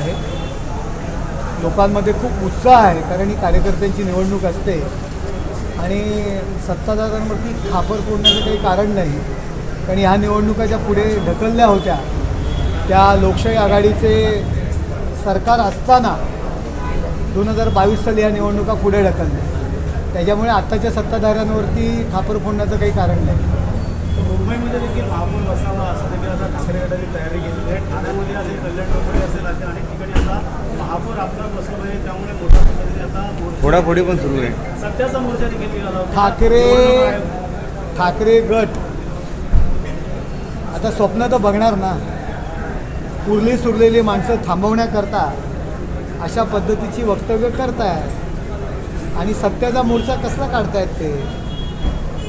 आहे. लोकांमध्ये खूप उत्साह आहे कारण ही कार्यकर्त्यांची निवडणूक असते. आणि सत्ताधाऱ्यांवरती खापर फोडण्याचं काही कारण नाही. कारण ह्या निवडणुका ज्या पुढे ढकलल्या होत्या त्या लोकशाही आघाडीचे सरकार असताना दोन हजार बावीस साली ह्या निवडणुका पुढे ढकलल्या. त्याच्यामुळे आत्ताच्या सत्ताधाऱ्यांवरती खापर फोडण्याचं काही कारण नाही. मुंबईमध्ये देखील महापौर बसावा असं देखील आता ठाकरे गटाने तयारी केलेली आहे. ठाण्यामध्ये असेल कल्याण डोंबिवली असेल अशा अनेक ठिकाणी आता महापौर आपला बसवलं पाहिजे त्यामुळे मोठ्या पद्धतीने आता फोडाफोडी पण सुरू आहे. सत्याचा मोर्चा देखील निघाला होता. ठाकरे ठाकरे गट. आता स्वप्न तर बघणार ना. उरली सुरलेली माणसं थांबवण्याकरता अशा पद्धतीची वक्तव्य करताय आणि सत्याचा मोर्चा कसला काढतायत ते?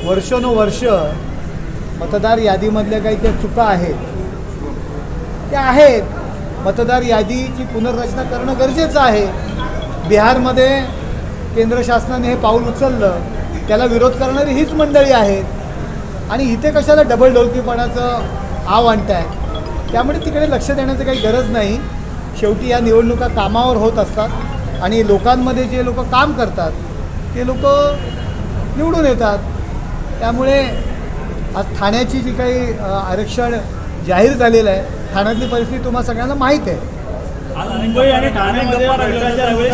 वर्षानुवर्ष मतदार यादीमधल्या काही त्या चुका आहेत. त्या आहेत. मतदार यादीची पुनर्रचना करणं गरजेचं आहे. बिहारमध्ये केंद्र शासनाने हे पाऊल उचललं. त्याला विरोध करणारी हीच मंडळी आहेत. आणि इथे कशाला डबल ढोलकीपणाचं आव आणताय? त्यामुळे तिकडे लक्ष देण्याची काही गरज नाही. शेवटी या निवडणुका कामावर होत असतात. आणि लोकांमध्ये जे लोक काम करतात ते लोक निवडून येतात. त्यामुळे आज ठाण्याची जी काही आरक्षण जाहीर झालेलं आहे ठाण्यातली परिस्थिती तुम्हाला सगळ्यांना माहीत आहे. मुंबई आणि ठाण्यामध्ये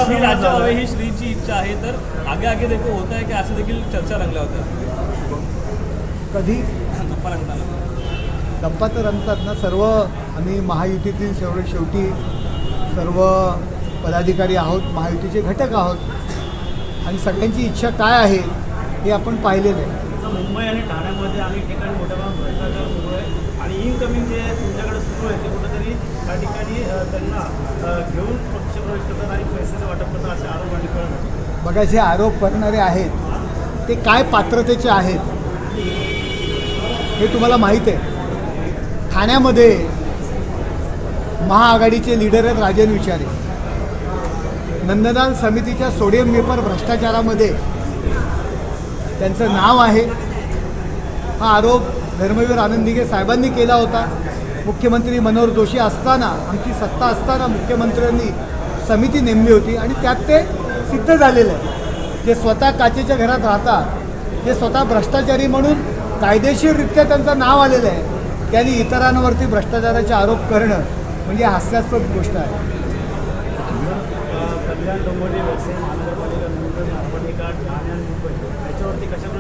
श्री राज्य. ही श्रीची इच्छा आहे. तर आगे आगे देखो होत आहे की असं देखील चर्चा रंगल्या होत्या? कधी? गप्पा रंगताना. गप्पा तर रंगतात ना. सर्व आम्ही महायुतीतील शेवटी शेवटी सर्व पदाधिकारी आहोत महायुतीचे घटक आहोत. आणि सगळ्यांची इच्छा काय आहे हे आपण पाहिलेलं आहे. आता मुंबई आणि ठाण्यामध्ये अनेक ठिकाणी मोठ्या प्रमाणात भ्रष्टाचार सुरू आहे आणि इनकमिंग जे तुमच्याकडे सुरू आहे ते कुठंतरी त्या ठिकाणी त्यांना घेऊन पक्षप्रवेश करतात आणि पैशाचं वाटप करतात असे आरोप आणि कळत बघा जे आरोप करणारे आहेत ते काय पात्रतेचे आहेत हे तुम्हाला माहीत आहे. ठाण्यामध्ये महाआघाडीचे लीडर आहेत राजन विचारे. नंदलाल समितीच्या सोडियम वेपर भ्रष्टाचारामध्ये त्यांचं नाव आहे. हा आरोप धर्मवीर आनंदिगे साहेबांनी केला होता. मुख्यमंत्री मनोहर जोशी असताना आमची सत्ता असताना मुख्यमंत्र्यांनी समिती नेमली होती आणि त्यात ते सिद्ध झालेलं आहे. जे स्वतः काचेच्या घरात राहतात जे स्वतः भ्रष्टाचारी म्हणून कायदेशीररित्या त्यांचं नाव आलेलं आहे त्यांनी इतरांवरती भ्रष्टाचाराचे आरोप करणं म्हणजे हास्यास्पद गोष्ट आहे. कल्याण डोंबिवली वसई महानगरपालिका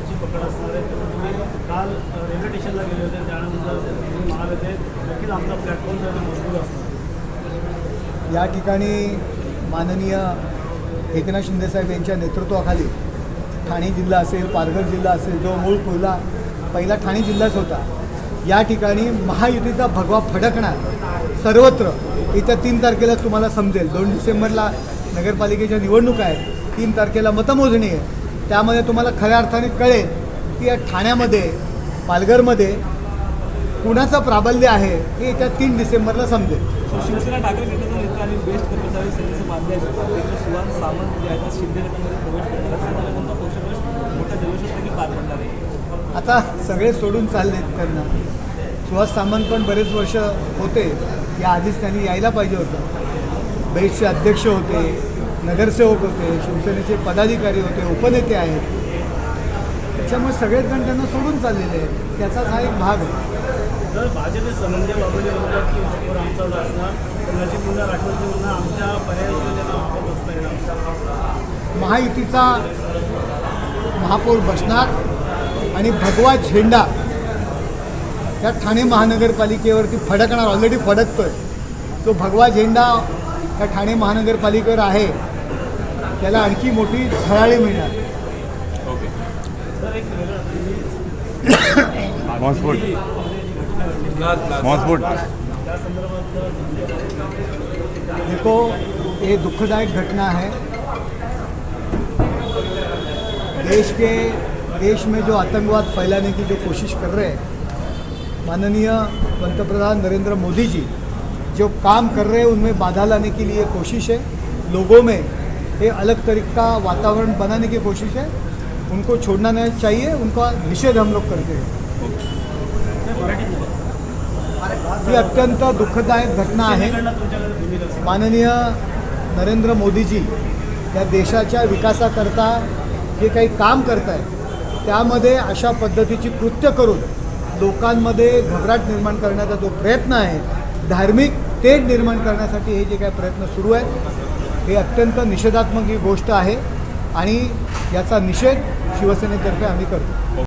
नंतर पकड असणार आहे तुम्ही काल रेल्वे स्टेशनला गेले होते त्यानंतर तुम्ही म्हणाले ते नक्कीच आमचा प्लॅटफॉर्म जरा मजबूत असणार या ठिकाणी माननीय एकनाथ शिंदेसाहेब यांच्या नेतृत्वाखाली ठाणे जिल्हा असेल पालघर जिल्हा असेल जो मूळ पहिला पहिला ठाणे जिल्हाच होता या ठिकाणी महायुतीचा भगवा फडकणार सर्वत्र येत्या तीन तारखेला तुम्हाला समजेल. दोन डिसेंबरला नगरपालिकेच्या निवडणुका आहेत तीन तारखेला मतमोजणी आहे. त्यामध्ये तुम्हाला खऱ्या अर्थाने कळेल की या ठाण्यामध्ये पालघरमध्ये कुणाचं प्राबल्य आहे हे येत्या तीन डिसेंबरला समजेल. शिवसेना ठाकरे गटाचा नेता आणि बेस्ट कर्मचारी मान्य आहे. सुहान सामंत जे आहेत शिंदे गटामध्ये प्रवेश करणार असं झालं त्यांचा पक्षप्रवेश मोठ्या जल्लोषात देखील पार पडणार आहे. आता सगळे सोडून चाललेत त्यांना. सुहास सामंत पण बरेच वर्ष होते. या आधीच त्यांनी यायला पाहिजे होतं. बेस्टचे अध्यक्ष होते. नगरसेवक होते शिवसेनेचे पदाधिकारी होते उपनेते आहेत. त्याच्यामुळे सगळेच जण त्यांना सोडून चाललेले आहेत. त्याचाच हा एक भाग आहे. जर भाजपे संबंधी बाबूने म्हणतात की असणार पुन्हा आमच्या बसता येणार महायुतीचा महापौर बसणार आणि भगवा झेंडा या ठाणे महानगरपालिकेवरती फडकणार. ऑलरेडी फडकतोय. तो भगवा झेंडा या ठाणे महानगरपालिकेवर आहे त्याला आणखी मोठी झळाळी मिळणार. देखो ये दुखदायक घटना है। देश के देश में जो आतंकवाद फैलाने की जो कोशिश कर रहे हैं माननीय पंतप्रधान नरेंद्र मोदी जी जो काम कर रहे हैं उनमें बाधा लाने के लिए कोशिश है। लोगों में ये अलग तरीके का वातावरण बनाने की कोशिश है। उनको छोड़ना नहीं चाहिए उनका निषेध हम लोग करते हैं। ही अत्यंत दुःखदायक घटना आहे माननीय नरेंद्र मोदीजी या देशाच्या विकासाकरता जे काही काम करत आहेत त्यामध्ये अशा पद्धतीची कृत्य करून लोकांमध्ये घबराट निर्माण करण्याचा जो प्रयत्न आहे धार्मिक तेढ निर्माण करण्यासाठी हे जे काही प्रयत्न सुरू आहेत हे अत्यंत निषेधात्मक ही गोष्ट आहे आणि याचा निषेध शिवसेनेतर्फे आम्ही करतो.